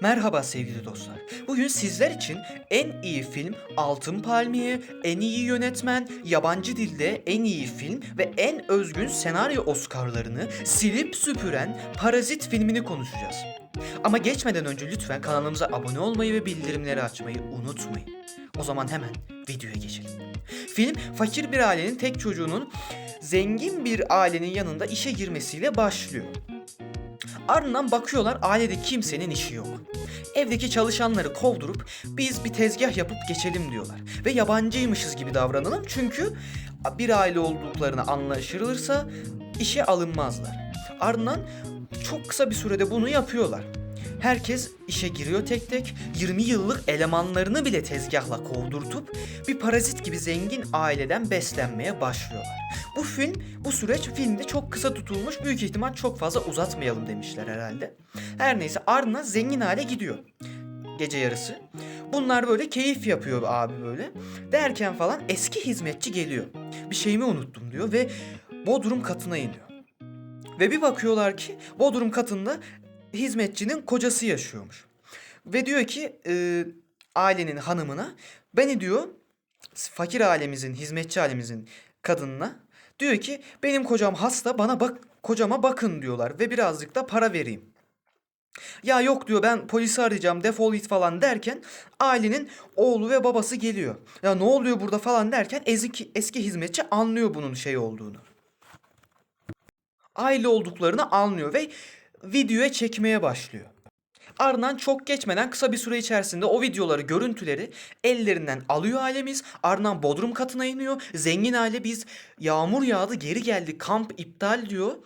Merhaba sevgili dostlar. Bugün sizler için en iyi film Altın Palmiye, en iyi yönetmen, yabancı dilde en iyi film ve en özgün senaryo Oscar'larını silip süpüren Parazit filmini konuşacağız. Ama geçmeden önce lütfen kanalımıza abone olmayı ve bildirimleri açmayı unutmayın. O zaman hemen videoya geçelim. Film fakir bir ailenin tek çocuğunun zengin bir ailenin yanında işe girmesiyle başlıyor. Ardından bakıyorlar ailede kimsenin işi yok. Evdeki çalışanları kovdurup biz bir tezgah yapıp geçelim diyorlar. Ve yabancıymışız gibi davranalım çünkü bir aile olduklarını anlaşılırsa işe alınmazlar. Ardından çok kısa bir sürede bunu yapıyorlar. Herkes işe giriyor tek tek, 20 yıllık elemanlarını bile tezgahla kovdurtup bir parazit gibi zengin aileden beslenmeye başlıyorlar. Bu film, bu süreç filmde çok kısa tutulmuş, büyük ihtimal çok fazla uzatmayalım demişler herhalde. Her neyse ardından zengin hale gidiyor gece yarısı. Bunlar böyle keyif yapıyor abi böyle. Derken falan eski hizmetçi geliyor. Bir şeyimi unuttum diyor ve Bodrum katına iniyor. Ve bir bakıyorlar ki Bodrum katında hizmetçinin kocası yaşıyormuş. Ve diyor ki e, ailenin hanımına beni diyor fakir ailemizin, hizmetçi ailemizin kadınına diyor ki benim kocam hasta bana bak kocama bakın diyorlar ve birazcık da para vereyim. Ya yok diyor ben polisi arayacağım defol git falan derken ailenin oğlu ve babası geliyor. Ya ne oluyor burada falan derken eski, eski hizmetçi anlıyor bunun şey olduğunu. Aile olduklarını anlıyor ve videoya çekmeye başlıyor. Ardından çok geçmeden kısa bir süre içerisinde o videoları, görüntüleri ellerinden alıyor ailemiz. Ardından bodrum katına iniyor. Zengin aile biz yağmur yağdı geri geldi kamp iptal diyor.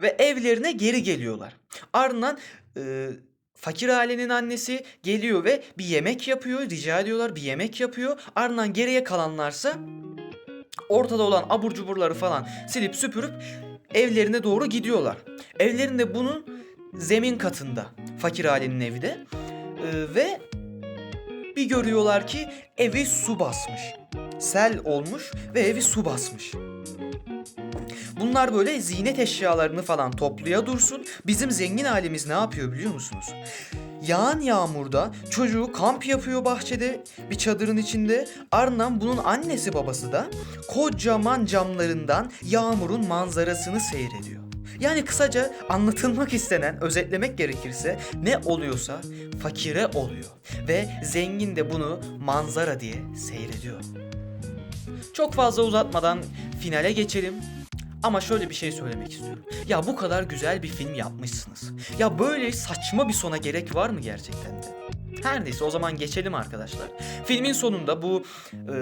Ve evlerine geri geliyorlar. Ardından e, fakir ailenin annesi geliyor ve bir yemek yapıyor. Rica ediyorlar bir yemek yapıyor. Ardından geriye kalanlarsa ortada olan abur cuburları falan silip süpürüp evlerine doğru gidiyorlar. Evlerinde bunun zemin katında fakir ailenin evi de Ee, ve bir görüyorlar ki evi su basmış. Sel olmuş ve evi su basmış. Bunlar böyle ziynet eşyalarını falan topluya dursun. Bizim zengin ailemiz ne yapıyor biliyor musunuz? Yağan yağmurda çocuğu kamp yapıyor bahçede bir çadırın içinde. Ardından bunun annesi babası da kocaman camlarından yağmurun manzarasını seyrediyor. Yani kısaca anlatılmak istenen, özetlemek gerekirse ne oluyorsa fakire oluyor. Ve zengin de bunu manzara diye seyrediyor. Çok fazla uzatmadan finale geçelim. Ama şöyle bir şey söylemek istiyorum. Ya bu kadar güzel bir film yapmışsınız. Ya böyle saçma bir sona gerek var mı gerçekten de? Her neyse o zaman geçelim arkadaşlar. Filmin sonunda bu e,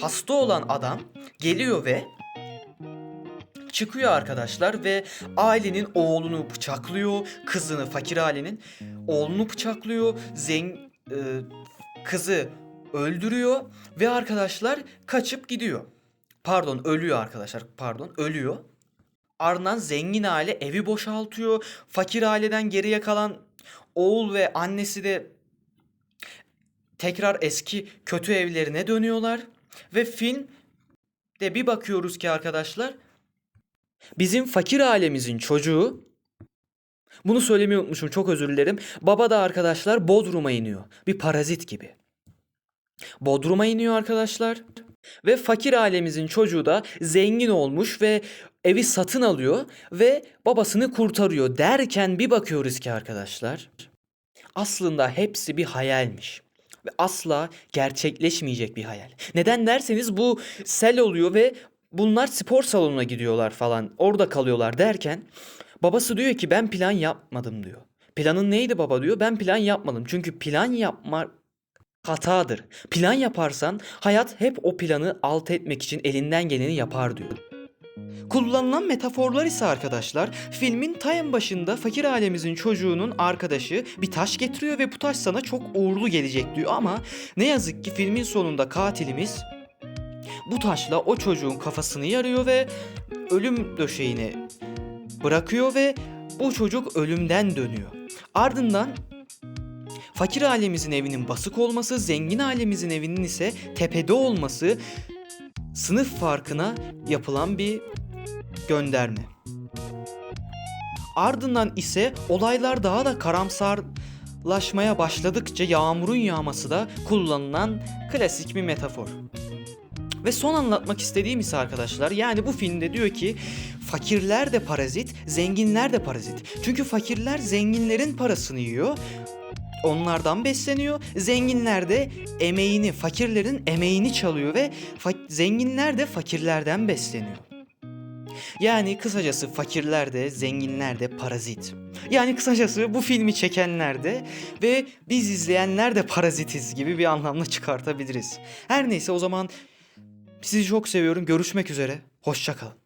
hasta olan adam geliyor ve çıkıyor arkadaşlar ve ailenin oğlunu bıçaklıyor. Kızını fakir ailenin oğlunu bıçaklıyor. Zeng e, kızı öldürüyor ve arkadaşlar kaçıp gidiyor. Pardon ölüyor arkadaşlar pardon ölüyor. Ardından zengin aile evi boşaltıyor. Fakir aileden geriye kalan oğul ve annesi de tekrar eski kötü evlerine dönüyorlar. Ve film de bir bakıyoruz ki arkadaşlar bizim fakir ailemizin çocuğu bunu söylemeyi unutmuşum çok özür dilerim. Baba da arkadaşlar Bodrum'a iniyor. Bir parazit gibi. Bodrum'a iniyor arkadaşlar. Ve fakir ailemizin çocuğu da zengin olmuş ve evi satın alıyor ve babasını kurtarıyor derken bir bakıyoruz ki arkadaşlar aslında hepsi bir hayalmiş ve asla gerçekleşmeyecek bir hayal. Neden derseniz bu sel oluyor ve bunlar spor salonuna gidiyorlar falan orada kalıyorlar derken babası diyor ki ben plan yapmadım diyor. Planın neydi baba diyor ben plan yapmadım çünkü plan yapma hatadır. Plan yaparsan hayat hep o planı alt etmek için elinden geleni yapar diyor. Kullanılan metaforlar ise arkadaşlar filmin ta başında fakir ailemizin çocuğunun arkadaşı bir taş getiriyor ve bu taş sana çok uğurlu gelecek diyor ama ne yazık ki filmin sonunda katilimiz bu taşla o çocuğun kafasını yarıyor ve ölüm döşeğine bırakıyor ve bu çocuk ölümden dönüyor. Ardından fakir ailemizin evinin basık olması, zengin ailemizin evinin ise tepede olması sınıf farkına yapılan bir gönderme. Ardından ise olaylar daha da karamsar laşmaya başladıkça yağmurun yağması da kullanılan klasik bir metafor. Ve son anlatmak istediğim ise arkadaşlar yani bu filmde diyor ki fakirler de parazit, zenginler de parazit. Çünkü fakirler zenginlerin parasını yiyor. Onlardan besleniyor. Zenginler de emeğini, fakirlerin emeğini çalıyor ve zenginler de fakirlerden besleniyor. Yani kısacası fakirler de zenginler de parazit. Yani kısacası bu filmi çekenler de ve biz izleyenler de parazitiz gibi bir anlamda çıkartabiliriz. Her neyse o zaman sizi çok seviyorum. Görüşmek üzere. Hoşçakalın.